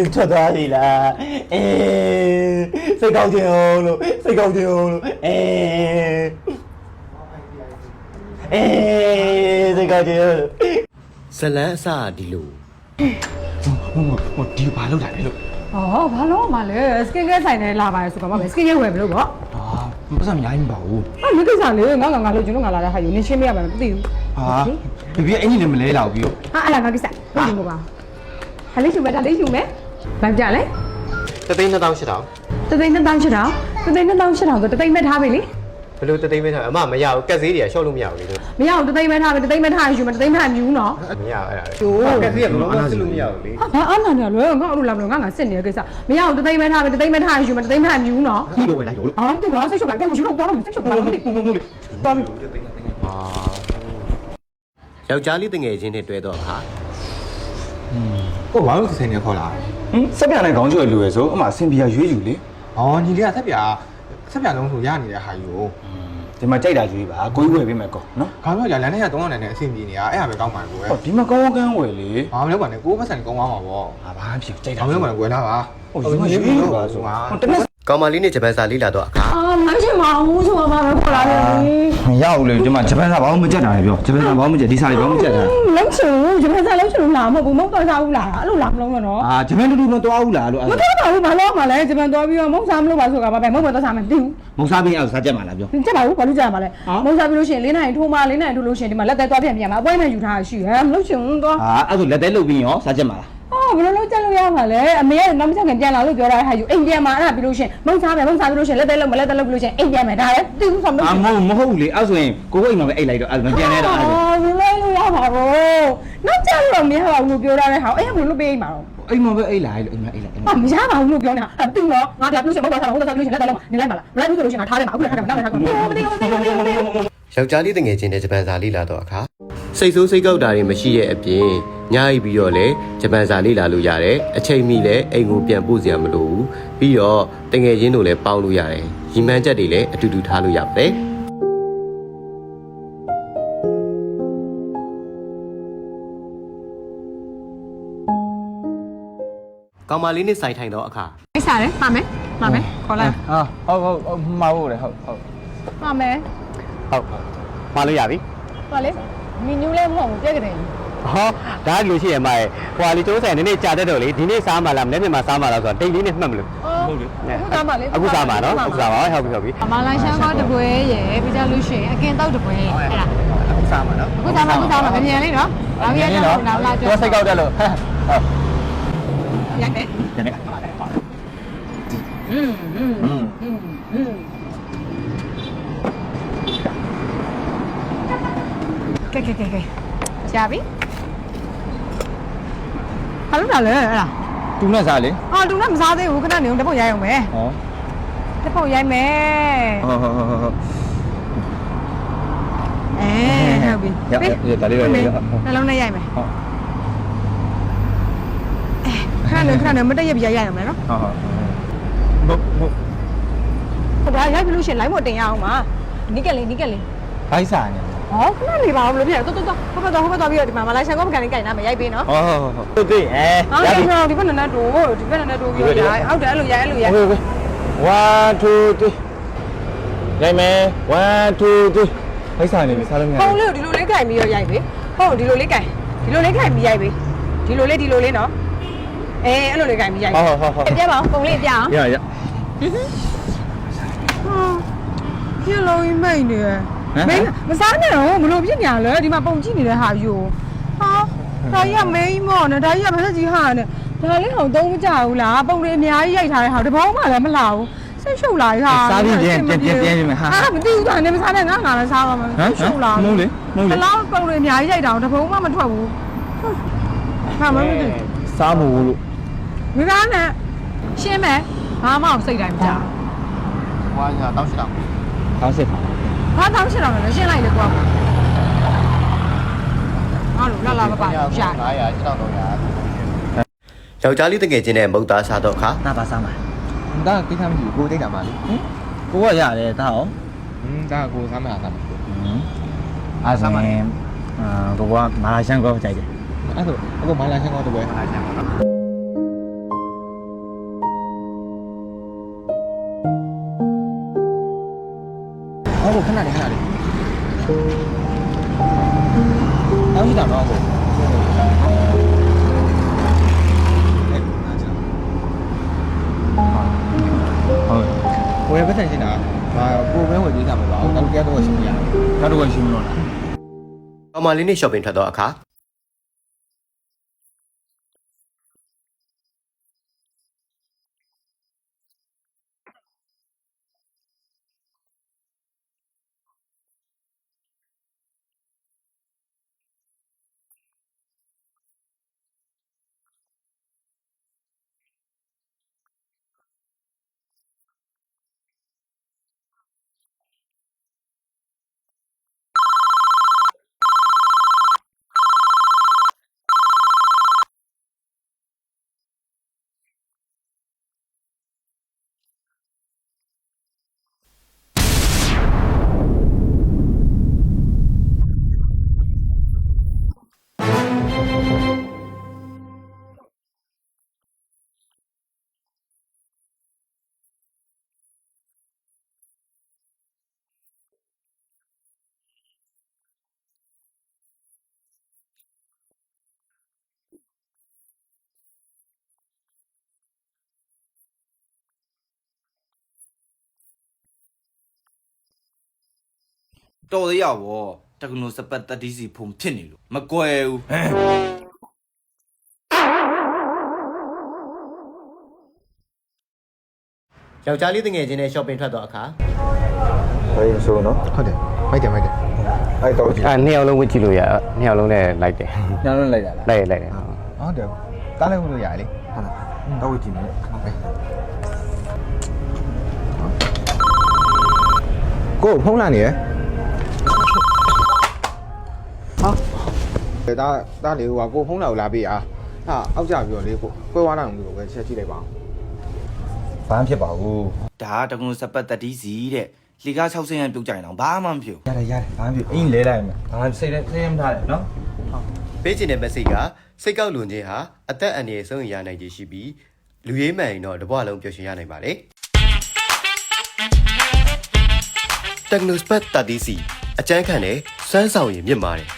နင်ထွက်သွားပြီလားအေးစိတ်ကောင်းခြင်းအောင်လို့စိတ်ကောင်းခြင်းအောင်လို့အေးအေးစိတ်ကောင်းခြင်းအောင်လို့ဇလန်းအစဒီလိုဟိုဟိုဒီဘာလုပ်တာလဲလို့ဟောဘာလို့မှလဲစကင်ကဲဆိုင်နေလာပါလေဆိုတော့ပဲစကင်ကဲဝယ်မလို့ပေါ့အာပတ်စံများရင်ပါဘူးဟာမကိစ္စလေငါငါငါလို့ကျွန်တော်ငါလာတဲ့ဟာယူနေရှင်းမရမှာမသိဘူးဟာဒီပြအင်ကြီးလည်းမလဲတော့ပြီးတော့ဟာအဲ့ဒါငါကိစ္စဟုတ်ပြီမို့ပါဟာလေးယူမယ်ဒါလေးယူမယ် ဗန်ကြလဲတသိန်း2000 8000တသိန်း2000 8000တသိန်း2000 8000ဆိုတသိန်းမဲ့ထားပြီလေဘယ်လိုတသိန်းပဲထားအမမရဘူးကက်ဈေးတွေကရှော့လို့မရဘူးလေတို့မရအောင်တသိန်းမဲ့ထားပြီတသိန်းမဲ့ထားရင်ယူမယ်တသိန်းမဲ့မြူးနော်မရအဲ့ဒါကျိုးကက်ဈေးကဘယ်လိုမှစစ်လို့မရဘူးလေဟာဘာအားနာနေလဲငါအဲ့လိုလာမလို့ငါငါစစ်နေတဲ့ကိစ္စမရအောင်တသိန်းမဲ့ထားပြီတသိန်းမဲ့ထားရင်ယူမယ်တသိန်းမဲ့မြူးနော်ဒီလိုပဲလိုက်လို့အော်တူပါစိတ်ချုပ်လိုက်ကဲယူတော့တော့စိတ်ချုပ်လိုက်ဟုတ်ဟုတ်ဟုတ်တော်ပြီအာယောက်ျားလေးတငယ်ချင်းနဲ့တွဲတော့အခါကိုဘာလို့ဆိုင်နေခေါ်လာ ဟင်စက်ပြနဲ့ခေါင်းကျွယ်လူရယ်ဆိုအမှအဆင်ပြေရွေးယူလေ။အော်ညီလေးကဆက်ပြဆက်ပြလုံးဆိုရနေတဲ့ဟာယူဒီမှာကြိုက်တာရွေးပါကိုကြီးဝယ်ပေးမယ်ကောနော်။ခေါင်းပြောကြလမ်းထဲက300နဲ့အဆင်ပြေနေတာအဲ့ဒါပဲကောင်းပါကိုယ်ဟောဒီမှာကောင်းကန်းဝယ်လေ။ဘာမလုပ်ပါနဲ့ကိုယ်ပတ်စံကောင်းသွားမှာပေါ့ဟာဘာဖြစ်ကြိုက်။တာဘာမလုပ်ပါနဲ့ကိုယ်လာပါဟိုဒီမှာရွေးယူပါဆိုဟာဟိုတန က်ကောင်မလေးနဲ့ဂျပန်စာလေးလာတော့အခါအာမချင်ပါဘူးဆိုတော့ဘာပဲခေါ်လာတယ်မရဘူးလေဒီမှာဂျပန်စာဘာမှမကြက်တာလေပြောဂျပန်စာဘာမှမကြက်ဒီစာတွေဘာမှမကြက်တာလုံးချင်ဘူးဂျပန်စားလုံးချင်လို့လာမဟုတ်ဘူးမဟုတ်တော့စားဘူးလားအဲ့လိုလာမလုံးတော့နော်အာဂျပန်တူတူမတော်ဘူးလားလို့မအဲ့တော်ပါဘူးဘာလို့မှလဲဂျပန်သွားပြီးတော့မဟုတ်စားမလို့ပါဆိုကဘာပဲမဟုတ်တော့စားမယ်သိဘူးမုံစားပြီးအောင်စားကြက်မှာလားပြောကြက်ပါဘူးဘာလို့ကြရမှာလဲမဟုတ်စားပြီးလို့ရှိရင်လေးနိုင်ထိုးမလေးနိုင်ထိုးလို့ရှိရင်ဒီမှာလက်သက်သွားပြန်ပြန်မှာအပွဲနဲ့ယူထားရှိဟဲ့မလို့ချင်ဘူးတော့အာအဲ့ဆိုလက်သေးလုတ်ပြီးရောစားကြက်မှာလားအော် ဘယ်လိုလုပ်ချက်လို့ရမှာလဲအမေကနောက်မချက်ခင်ပြန်လာလို့ပြောတာဟာယူအိမ်ပြန်မှာအဲ့ဒါပြီးလို့ရှင်မုံစားမယ်မုံစားပြီးလို့ရှင်လက်သေးလုံးမလက်သေးလုံးပြီးလို့ရှင်အိမ်ပြန်မယ်ဒါလည်းတူးဆိုမှအမဟုတ်မဟုတ်လေအဲ့ဆိုရင်ကိုကိုအိမ်မှာပဲအိတ်လိုက်တော့အဲ့မပြန်နဲ့တော့အဲ့ဒါဘယ်လိုလုပ်ရမှာဘောနောက်ချက်လို့မရပါဘူးလို့ပြောတာလည်းဟာအဲ့ဒါဘယ်လိုလုပ်ပေးအိမ်မှာတော့အိမ်မှာပဲအိတ်လိုက်လို့အိမ်မှာအိတ်လိုက်ဟာမရပါဘူးလို့ပြောနေတာတူးတော့ငါဒါပြုရှင်မုံစားတာမုံစားပြီးလို့ရှင်လက်သေးလုံးနေလိုက်ပါလားမလိုက်ဘူးဆိုလို့ရှင်ငါထားတယ်မှာအခုလည်းထားတယ်မှာနောက်လည်းထားတယ်မှာမသိဘူးမသိဘူးမသိဘူးယောက်ျားလေးတငယ်ချင်းတဲ့ဂျပန်စာလေ့လာတော့အခါ စိတ်ဆိုးစိတ်ကောက်တာတွေမရှိရဲ့အပြင်ညအိပ်ပြီးတော့လည်းဂျပန်စာလေ့လာလို့ရတယ်အချိန်မီလည်းအိမ်ကိုပြန်ပို့စရာမလိုဘူးပြီးတော့တငယ်ချင်းတို့လည်းပေါင်းလို့ရတယ်ရီမန်းချက်တွေလည်းအတူတူထားလို့ရပါတယ်ကောင်မလေးနဲ့ဆိုင်ထိုင်တော့အခါမိစားတယ်ပါမယ်ပါမယ်ခေါ်လိုက်ဟာဟုတ်ဟုတ်ဟုတ်မှားဖို့လေဟုတ်ဟုတ်ပါမယ်ဟုတ်ပါလို့ရပြီပါလေ မီနူးလည်းမဟုတ်ဘူးပြက်ကလေးဟောဒါကလူရှိရမှာရဲ့ဟွာလီတိုးဆိုင်နည်းနည်းကြာတတ်တော့လေဒီနေ့စားမှလားမနေ့ပြန်မှစားမှလားဆိုတော့တိတ်လေးနဲ့မှတ်မလို့ဟုတ်တယ်အခုစားမှလေအခုစားမှနော်အခုစားမှဟုတ်ပြီဟုတ်ပြီမလာရှမ်းကတပွဲရယ်ပြီးကြလို့ရှိရင်အကင်တောက်တပွဲရယ်အဲ့ဒါအခုစားမှနော်အခုစားမှအခုစားမှမမြန်လေးနော်နောက်ရက်တော့နောက်လာကျော်စိတ်ကောက်တက်လို့ဟုတ်ရတယ်ရတယ်ပါတယ်ပါတယ်อืมอืมอืมอืม ကဲကဲကဲကဲရှာပြီဟာလို့လာလဲအဲ့ဒါတူနဲ့စားလေအော်လူနဲ့မစားသေးဘူးခဏနေအောင်တစ်ပုတ်ရိုက်အောင်မယ်ဟောတစ်ပုတ်ရိုက်မယ်ဟုတ်ဟုတ်ဟုတ်ဟုတ်အဲဟုတ်ပြီရရဒါလေးပဲရနှလုံးနဲ့ရိုက်မယ်ဟုတ်ခဏနေခဏနေမတက်ရပြရိုက်ရအောင်မယ်နော်ဟုတ်ဟုတ်ဟုတ်ဟုတ်ဒါရိုက်ပြီလို့ရှရင် line မတင်ရအောင်ပါနီးကလေးနီးကလေးဘိုက်စားနေ ဟောခဏနေပါအောင်လို့ပြရတော်တော်တော်ဟိုဘက်တော့ဟိုဘက်တော့ပြီးတော့ဒီမှာမလိုက်ဆိုင်ကောပကန်လေးကြိုင်နာမယ်ရိုက်ပေးနော်ဟုတ်ဟုတ်ဟုတ်ဟုတ်သိအဲအော်ဒီဘက်ဒီဘက်နဲ့နဲ့တိုးဒီဘက်နဲ့နဲ့တိုးပြီးတော့ရိုက်ဟုတ်တယ်အဲ့လိုရိုက်အဲ့လိုရိုက်ဟုတ်ကဲ့1 2 3ရိုက်မယ်1 2 3ဘိုက်စားနေပြီစားလို့မရဟုံဘူးလေးကိုဒီလိုလေးကြိုင်ပြီးတော့ရိုက်ပေးဟုတ်ဒီလိုလေးကြိုင်ဒီလိုလေးကြိုင်ပြီးရိုက်ပေးဒီလိုလေးဒီလိုလေးနော်အေးအဲ့လိုလေးကြိုင်ပြီးရိုက်ဟုတ်ဟုတ်ဟုတ်ပြပါအောင်ပုံလေးပြအောင်ရရပြလုံးကြီးမိတ်နေရ မင်းမစားနဲ့တော့ဘလို့ပြညာလဲဒီမှာပုံကြည့်နေတဲ့ဟာယူဟာဒါကြီးကမင်းမော့နဲ့ဒါကြီးကမဆက်ကြီးဟာနဲ့ဒါလေးဟောသုံးမကြဘူးလားပုံလေးအများကြီးရိုက်ထားတဲ့ဟာတဘောမှလည်းမလာဘူးဆိတ်ရှုပ်လာဟာအာမသိဘူးဒါနဲ့မစားနဲ့ငါငါလည်းစားပါမယ်ရှုပ်လာမုန်းလေမုန်းလေဘလောက်ပုံလေးအများကြီးရိုက်တာတဘောမှမထွက်ဘူးဟာမမသိစားမို့လို့မိသားနဲ့ရှင်းမယ်ဘာမှစိတ်တိုင်းမကြဟွာညာတောင်းရှိတော့ကောင်းစစ်ပါ ဘာတောင်းချင်တော့လဲရှင်းလိုက်လေကွာအားလို့လာလာမပါဘူးရှာ900 700တော့ရယောက်ျားလေးတငယ်ချင်းနဲ့မုတ်သားစားတော့အခါနာပါစားမှာ။ဒါကိစ္စမရှိဘူးကိုတိတ်တာမှလေကိုကရတယ်ဒါအောင်။ဟင်းဒါကိုစားမှာစားမှာအားစားမယ်အာကိုကမာလာရှန်ကိုကြိုက်တယ်။အဲ့ဆိုအခုမလာချင်းကောတပွဲမလာချင်းကော ကိုခဏလေးခဏလေးအော်ဒီတော့တော့ကိုဟုတ်ဝယ်ပတ်ဆိုင်နေတာဒါကိုပဲဝယ်ကြည့်တာမဟုတ်ပါဘူးနောက်တစ်ကတော့ရှင်းပြရတယ်နောက်တစ်ခါရှင်းမလို့လားကောင်မလေးနဲ့ shopping ထွက်တော့အခါ တော်သေးရဗောတက္ကနိုစပတ်တတိစီဖုံဖြစ်နေလို့မကွယ်ဘူးဟမ်ယောက်ျားလေးတငယ်ချင်းနဲ့ shopping ထွက်တော့အခါဒါရင်ဆိုနော်ဟုတ်တယ်မိုက်တယ်မိုက်တယ်အဲ့တော့ကြည့်အဲ့နှစ်ယောက်လုံးဝစ်ကြည့်လို့ရနှစ်ယောက်လုံးနဲ့လိုက်တယ်ညောင်းလုံးလိုက်တာလားလိုက်ရလိုက်တယ်ဟုတ်တယ်တားလိုက်လို့ရလေဟုတ်လားတော့ကြည့်မယ်ကိုဖုန်းလာနေရ ဟာဒါဒါလေဟိုကကိုဖုန်းလာကိုလာပေးအားဟာအောက်ကြပြီးတော့လေကိုကွဲသွားနိုင်အောင်လို့ပဲချက်ကြည့်လိုက်ပါအောင်ဘာမှဖြစ်ပါဘူးဒါတက္ကနိုစပတ်တတိစီတဲ့လီကား60ရန်ပြုတ်ကြရင်တော့ဘာမှမဖြစ်ဘူးရတယ်ရတယ်ဘာမှဖြစ်အင်းလဲလိုက်မယ်ဘာမှစိတ်နဲ့စိတ်ရမထားနဲ့နော်ပေးချင်တဲ့ message ကစိတ်ကောက်လွန်ခြင်းဟာအသက်အန္တရာယ်ဆုံးရနိုင်ခြင်းရှိပြီးလူရေးမှန်ရင်တော့တစ်ဘဝလုံးပျော်ရွှင်ရနိုင်ပါတယ် Technospat 30C အကျန်းခံတဲ့စွမ်းဆောင်ရည်မြင့်မာတယ်